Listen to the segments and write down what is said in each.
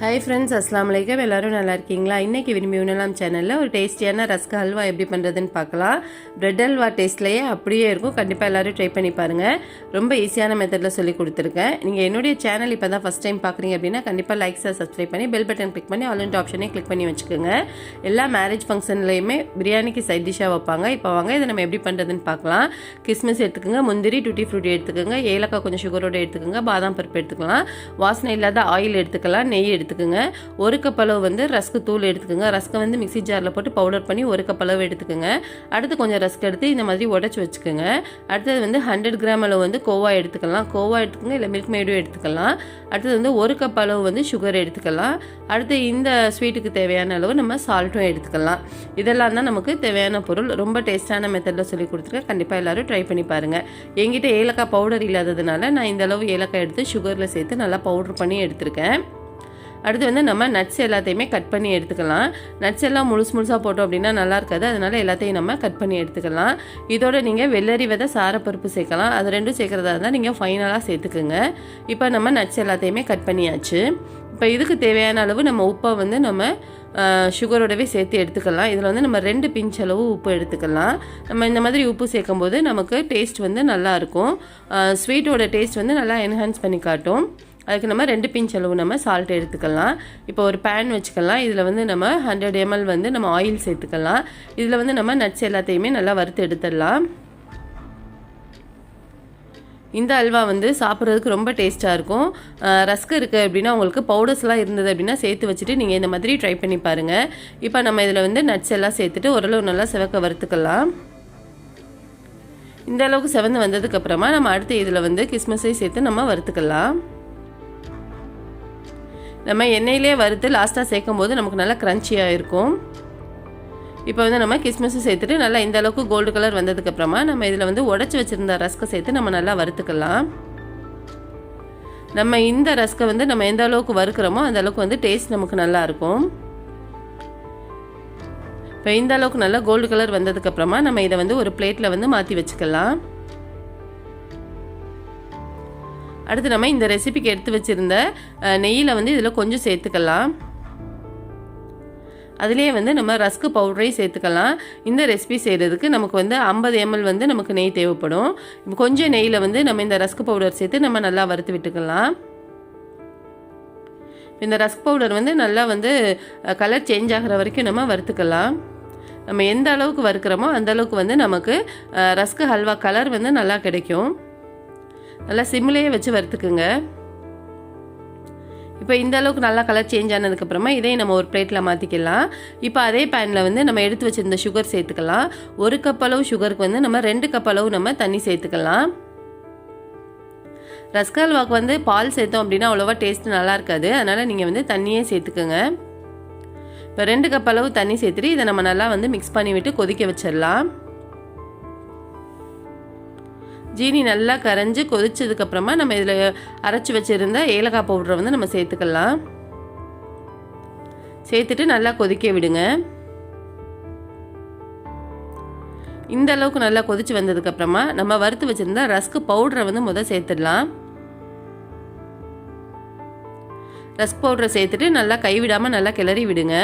Hi friends அஸ்லாம் வலைக்கம் எல்லாரும் நல்லா இருக்கீங்களா? இன்றைக்கி விரும்பி உணலாம் சேனலில் ஒரு டேஸ்டியான ரஸ்க் ஹல்வா எப்படி பண்ணுறதுன்னு பார்க்கலாம். ப்ரெட் ஹல்வா டேஸ்ட்லேயே அப்படியே இருக்கும். கண்டிப்பாக எல்லோரும் ட்ரை பண்ணி பாருங்கள் ரொம்ப ஈஸியான மெத்தடில் சொல்லி கொடுத்துருக்கேன். நீங்கள் என்னுடைய சேனல் இப்போ தான் ஃபஸ்ட் டைம் பார்க்குறீங்க அப்படின்னா கண்டிப்பாக லைக்ஸை சப்ஸ்கிரைப் பண்ணி பெல் பட்டன் கிளிக் பண்ணி ஆல் ஆப்ஷனே கிளிக் பண்ணி வச்சுக்கோங்க. எல்லா மேரேஜ் ஃபங்க்ஷன்லேயுமே பிரியாணிக்கு சைட் டிஷ்ஷாக வைப்பாங்க. இப்போ வாங்க இதை நம்ம எப்படி பண்ணுறதுன்னு பார்க்கலாம். கிஸ்மிஸ் எடுத்துக்கோங்க. முந்திரி டூட்டி ஃப்ரூட்டி எடுத்துக்கோங்க. ஏலக்காய் கொஞ்சம் சுகரோட எடுத்துக்கோங்க. பாதாம் பருப்பு எடுத்துக்கலாம். வாசனை இல்லாத ஆயில் எடுத்துக்கலாம். நெய் எடுத்து எடுத்துக்கோங்க. ஒரு கப் அளவு வந்து ரஸ்க்கு தூள் எடுத்துக்கோங்க. ரஸ்க்கை வந்து மிக்சி ஜாரில் போட்டு பவுடர் பண்ணி ஒரு கப் அளவு எடுத்துக்கோங்க. அடுத்து கொஞ்சம் ரஸ்க் எடுத்து இந்த மாதிரி உடச்சி வச்சுக்கோங்க. அடுத்தது வந்து ஹண்ட்ரட் கிராம் அளவு வந்து கோவா எடுத்துக்கலாம். கோவா எடுத்துக்கோங்க இல்லை மில்க் மேடும் எடுத்துக்கலாம். அடுத்தது வந்து ஒரு கப் அளவு வந்து சுகர் எடுத்துக்கலாம். அடுத்து இந்த ஸ்வீட்டுக்கு தேவையான அளவு நம்ம சால்ட்டும் எடுத்துக்கலாம். இதெல்லாம் தான் நமக்கு தேவையான பொருள். ரொம்ப டேஸ்டான மெத்தடில் சொல்லி கொடுத்துருக்கேன். கண்டிப்பாக எல்லோரும் ட்ரை பண்ணி பாருங்கள் என்கிட்ட ஏலக்காய் பவுடர் இல்லாததுனால நான் இந்த அளவு ஏலக்காய் எடுத்து சுகரில் சேர்த்து நல்லா பவுடர் பண்ணி எடுத்திருக்கேன். அடுத்து வந்து நம்ம நட்ஸ் எல்லாத்தையுமே கட் பண்ணி எடுத்துக்கலாம். நட்ஸ் எல்லாம் முழுசு முழுசாக போட்டோம் அப்படின்னா நல்லா இருக்காது. அதனால் எல்லாத்தையும் நம்ம கட் பண்ணி எடுத்துக்கலாம். இதோட நீங்கள் வெள்ளரி விதை சாரப்பருப்பு சேர்க்கலாம். அது ரெண்டும் சேர்க்குறதா இருந்தால் நீங்கள் ஃபைனலாக சேர்த்துக்குங்க. இப்போ நம்ம நட்ஸ் எல்லாத்தையுமே கட் பண்ணியாச்சு. இப்போ இதுக்கு தேவையான அளவு நம்ம உப்பை வந்து நம்ம சுகரோடவே சேர்த்து எடுத்துக்கலாம். இதில் வந்து நம்ம ரெண்டு பிஞ்ச் அளவு உப்பு எடுத்துக்கலாம். நம்ம இந்த மாதிரி உப்பு சேர்க்கும் போது நமக்கு டேஸ்ட் வந்து நல்லாயிருக்கும் ஸ்வீட்டோட டேஸ்ட் வந்து நல்லா என்ஹான்ஸ் பண்ணி காட்டும். அதுக்கு நம்ம ரெண்டு பிஞ்ச் அளவு நம்ம சால்ட் எடுத்துக்கலாம். இப்போ ஒரு பேன் வச்சுக்கலாம். இதில் வந்து நம்ம ஹண்ட்ரட் எம்எல் வந்து நம்ம ஆயில் சேர்த்துக்கலாம். இதில் வந்து நம்ம நட்ஸ் எல்லாத்தையுமே நல்லா வறுத்து எடுத்துடலாம். இந்த அல்வா வந்து சாப்பிட்றதுக்கு ரொம்ப டேஸ்ட்டாக இருக்கும். ரஸ்க் இருக்குது அப்படின்னா உங்களுக்கு பவுடர்ஸ்லாம் இருந்தது அப்படின்னா சேர்த்து வச்சுட்டு நீங்கள் இந்த மாதிரி ட்ரை பண்ணி பாருங்கள் இப்போ நம்ம இதில் வந்து நட்ஸ் எல்லாம் சேர்த்துட்டு ஓரளவு நல்லா சிவக்க வறுத்துக்கலாம். இந்த அளவுக்கு செவந்து வந்ததுக்கப்புறமா நம்ம அடுத்து இதில் வந்து கிஸ்மஸை சேர்த்து நம்ம வறுத்துக்கலாம். நம்ம எண்ணெயிலே வறுத்து லாஸ்ட்டாக சேர்க்கும் போது நமக்கு நல்லா க்ரன்ச்சியாக இருக்கும். இப்போ வந்து நம்ம கிஸ்மிஸும் சேர்த்துட்டு நல்லா இந்த அளவுக்கு கோல்டு கலர் வந்ததுக்கப்புறமா நம்ம இதில் வந்து உடச்சி வச்சுருந்த ரஸ்க்கை சேர்த்து நம்ம நல்லா வறுத்துக்கலாம். நம்ம இந்த ரஸ்க்கை வந்து நம்ம எந்த அளவுக்கு வறுக்கிறோமோ அந்த அளவுக்கு வந்து டேஸ்ட் நமக்கு நல்லா இருக்கும். இப்போ இந்த அளவுக்கு நல்லா கோல்டு கலர் வந்ததுக்கப்புறமா நம்ம இதை வந்து ஒரு பிளேட்டில் வந்து மாற்றி வச்சுக்கலாம். அடுத்து நம்ம இந்த ரெசிபிக்கு எடுத்து வச்சுருந்த நெய்யில் வந்து இதில் கொஞ்சம் சேர்த்துக்கலாம். அதுலேயே வந்து நம்ம ரஸ்க்கு பவுடரையும் சேர்த்துக்கலாம். இந்த ரெசிபி செய்கிறதுக்கு நமக்கு வந்து ஐம்பது எம்எல் வந்து நமக்கு நெய் தேவைப்படும். இப்போ கொஞ்சம் நெய்யில் வந்து நம்ம இந்த ரஸ்க் பவுடர் சேர்த்து நம்ம நல்லா வறுத்து விட்டுக்கலாம். இந்த ரஸ்க் பவுடர் வந்து நல்லா வந்து கலர் சேஞ்ச் ஆகிற வரைக்கும் நம்ம வறுத்துக்கலாம். நம்ம எந்த அளவுக்கு வறுக்கிறோமோ அந்த அளவுக்கு வந்து நமக்கு ரஸ்க்கு ஹல்வா கலர் வந்து நல்லா கிடைக்கும். நல்லா சிம்லேயே வச்சு வறுத்துக்குங்க. இப்போ இந்த அளவுக்கு நல்லா கலர் சேஞ்ச் ஆனதுக்கப்புறமா இதையும் நம்ம ஒரு பிளேட்டில் மாற்றிக்கலாம் இப்போ அதே பேனில் வந்து நம்ம எடுத்து வச்சுருந்த சுகர் சேர்த்துக்கலாம். ஒரு கப் அளவு சுகருக்கு வந்து நம்ம ரெண்டு கப் அளவு நம்ம தண்ணி சேர்த்துக்கலாம். ரஸ்கல்வாக்கு வந்து பால் சேர்த்தோம் அப்படின்னா அவ்வளோவா டேஸ்ட் நல்லா இருக்காது. அதனால் நீங்கள் வந்து தண்ணியே சேர்த்துக்கோங்க. இப்போ ரெண்டு கப் அளவு தண்ணி சேர்த்துட்டு இதை நம்ம நல்லா வந்து மிக்ஸ் பண்ணி விட்டு கொதிக்க வச்சிடலாம். ஜீனி நல்லா கரைஞ்சி கொதிச்சதுக்கப்புறமா நம்ம இதில் அரைச்சி வச்சுருந்த ஏலக்காய் பவுடரை வந்து நம்ம சேர்த்துக்கலாம். சேர்த்துட்டு நல்லா கொதிக்க விடுங்க. இந்த அளவுக்கு நல்லா கொதிச்சு வந்ததுக்கப்புறமா நம்ம வறுத்து வச்சுருந்த ரஸ்க்கு பவுடரை வந்து முதல் சேர்த்துடலாம். ரஸ்க் பவுடரை சேர்த்துட்டு நல்லா கைவிடாமல் நல்லா கிளறி விடுங்க.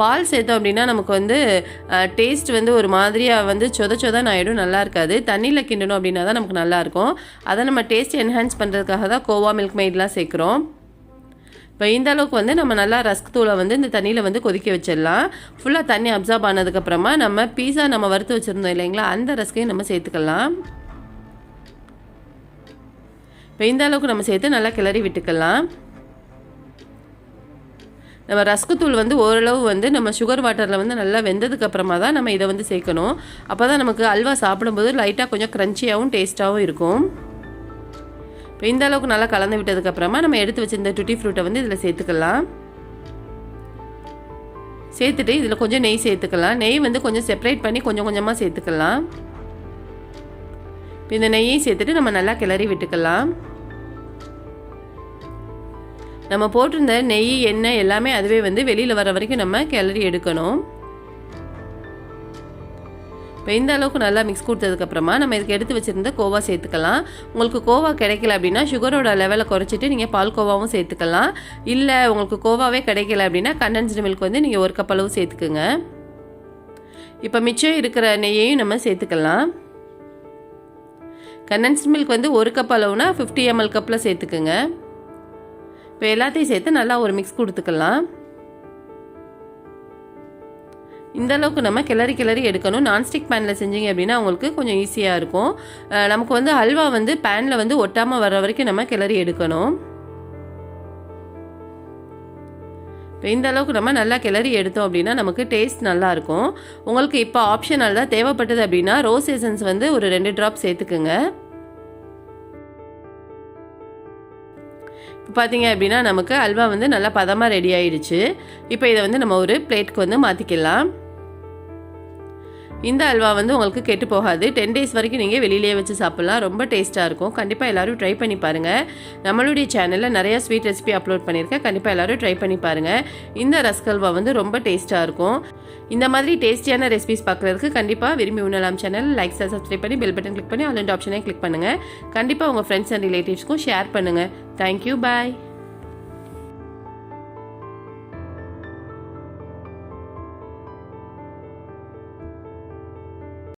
பால் சேர்த்தோம் அப்படின்னா நமக்கு வந்து டேஸ்ட் வந்து ஒரு மாதிரியாக வந்து சொத சொதன்னு ஆகிடும் நல்லா இருக்காது. தண்ணியில் கிண்டணும் அப்படின்னா தான் நமக்கு நல்லாயிருக்கும் அதை நம்ம டேஸ்ட் என்ஹான்ஸ் பண்ணுறதுக்காக தான் கோவா மில்க் மெய்ட்லாம் சேர்க்குறோம். இப்போ இந்த அளவுக்கு வந்து நம்ம நல்லா ரஸ்க் தூளை வந்து இந்த தண்ணியில் வந்து கொதிக்க வச்சிடலாம். ஃபுல்லாக தண்ணி அப்சார்ப் ஆனதுக்கப்புறமா நம்ம பீஸா நம்ம வறுத்து வச்சுருந்தோம் இல்லைங்களா அந்த ரஸ்கையும் நம்ம சேர்த்துக்கலாம். இப்போ இந்த அளவுக்கு நம்ம சேர்த்து நல்லா கிளறி விட்டுக்கலாம். நம்ம ரஸ்கத்தூள் வந்து ஓரளவு வந்து நம்ம சுகர் வாட்டரில் வந்து நல்லா வெந்ததுக்கு அப்புறமா தான் நம்ம இதை வந்து சேர்க்கணும். அப்போ தான் நமக்கு அல்வா சாப்பிடும்போது லைட்டாக கொஞ்சம் க்ரன்ச்சியாகவும் டேஸ்ட்டாகவும் இருக்கும். இப்போ இந்த அளவுக்கு நல்லா கலந்து விட்டதுக்கப்புறமா நம்ம எடுத்து வச்சிருந்த டுட்டி ஃப்ரூட்டை வந்து இதில் சேர்த்துக்கலாம். சேர்த்துட்டு இதில் கொஞ்சம் நெய் சேர்த்துக்கலாம். நெய் வந்து கொஞ்சம் செப்பரேட் பண்ணி கொஞ்சம் கொஞ்சமாக சேர்த்துக்கலாம். இப்போ இந்த நெய்யை சேர்த்துட்டு நம்ம நல்லா கிளறி விட்டுக்கலாம். நம்ம போட்டிருந்த நெய் எண்ணெய் எல்லாமே அதுவே வந்து வெளியில் வர வரைக்கும் நம்ம கிளறி எடுக்கணும். இப்போ இந்த அளவுக்கு நல்லா மிக்ஸ் கொடுத்ததுக்கப்புறமா நம்ம இதுக்கு எடுத்து வச்சுருந்த கோவா சேர்த்துக்கலாம். உங்களுக்கு கோவா கிடைக்கல அப்படின்னா சுகரோட லெவலை குறைச்சிட்டு நீங்கள் பால் கோவாவும் சேர்த்துக்கலாம். இல்லை உங்களுக்கு கோவாவே கிடைக்கல அப்படின்னா கண்டென்ஸ்டு மில்க் வந்து நீங்கள் ஒரு கப் அளவு சேர்த்துக்குங்க. இப்போ மிச்சம் இருக்கிற நெய்யையும் நம்ம சேர்த்துக்கலாம். கண்டென்ஸ்டு மில்க் வந்து ஒரு கப் அளவுனா ஃபிஃப்டி எம்எல் கப்பில் சேர்த்துக்குங்க. இப்போ எல்லாத்தையும் சேர்த்து நல்லா ஒரு மிக்ஸ் கொடுத்துக்கலாம். இந்த அளவுக்கு நம்ம கிளறி கிளறி எடுக்கணும். நான்ஸ்டிக் பேனில் செஞ்சீங்க அப்படின்னா உங்களுக்கு கொஞ்சம் ஈஸியாக இருக்கும். நமக்கு வந்து ஹல்வா வந்து பேனில் வந்து ஒட்டாமல் வர வரைக்கும் நம்ம கிளறி எடுக்கணும். இப்போ இந்த அளவுக்கு நம்ம நல்லா கிளறி எடுத்தோம் அப்படின்னா நமக்கு டேஸ்ட் நல்லாயிருக்கும் உங்களுக்கு இப்போ ஆப்ஷனல் தான் தேவைப்பட்டது அப்படின்னா ரோஸ் எசன்ஸ் வந்து ஒரு ரெண்டு ட்ராப் சேர்த்துக்குங்க. இப்போ பார்த்தீங்க அப்படின்னா நமக்கு அல்வா வந்து நல்லா பதமாக ரெடி ஆயிடுச்சு. இப்போ இதை வந்து நம்ம ஒரு பிளேட்க்கு வந்து மாற்றிக்கலாம் இந்த அல்வா வந்து உங்களுக்கு கெட்டு போகாது. டென் டேஸ் வரைக்கும் நீங்கள் வெளியிலேயே வச்சு சாப்பிட்லாம். ரொம்ப டேஸ்ட்டாக இருக்கும். கண்டிப்பாக எல்லோரும் ட்ரை பண்ணி பாருங்கள் நம்மளுடைய சேனலில் நிறையா ஸ்வீட் ரெசிபி அப்லோட் பண்ணியிருக்கேன். கண்டிப்பாக எல்லோரும் ட்ரை பண்ணி பாருங்கள் இந்த ரஸ்கல்வா வந்து ரொம்ப டேஸ்ட்டாக இருக்கும். இந்த மாதிரி டேஸ்டியான ரெசிபிஸ் பார்க்குறதுக்கு கண்டிப்பாக விரும்பி உணலாம் சேனல் லைக் சப்ஸ்கிரைப் பண்ணி பெல் பட்டன் கிளிக் பண்ணி ஆல் ஆப்ஷனே கிளிக் பண்ணுங்கள் கண்டிப்பாக உங்கள் ஃப்ரெண்ட்ஸ் அண்ட் ரிலேட்டிவ்ஸ்க்கும் ஷேர் பண்ணுங்கள் தேங்க்யூ பாய்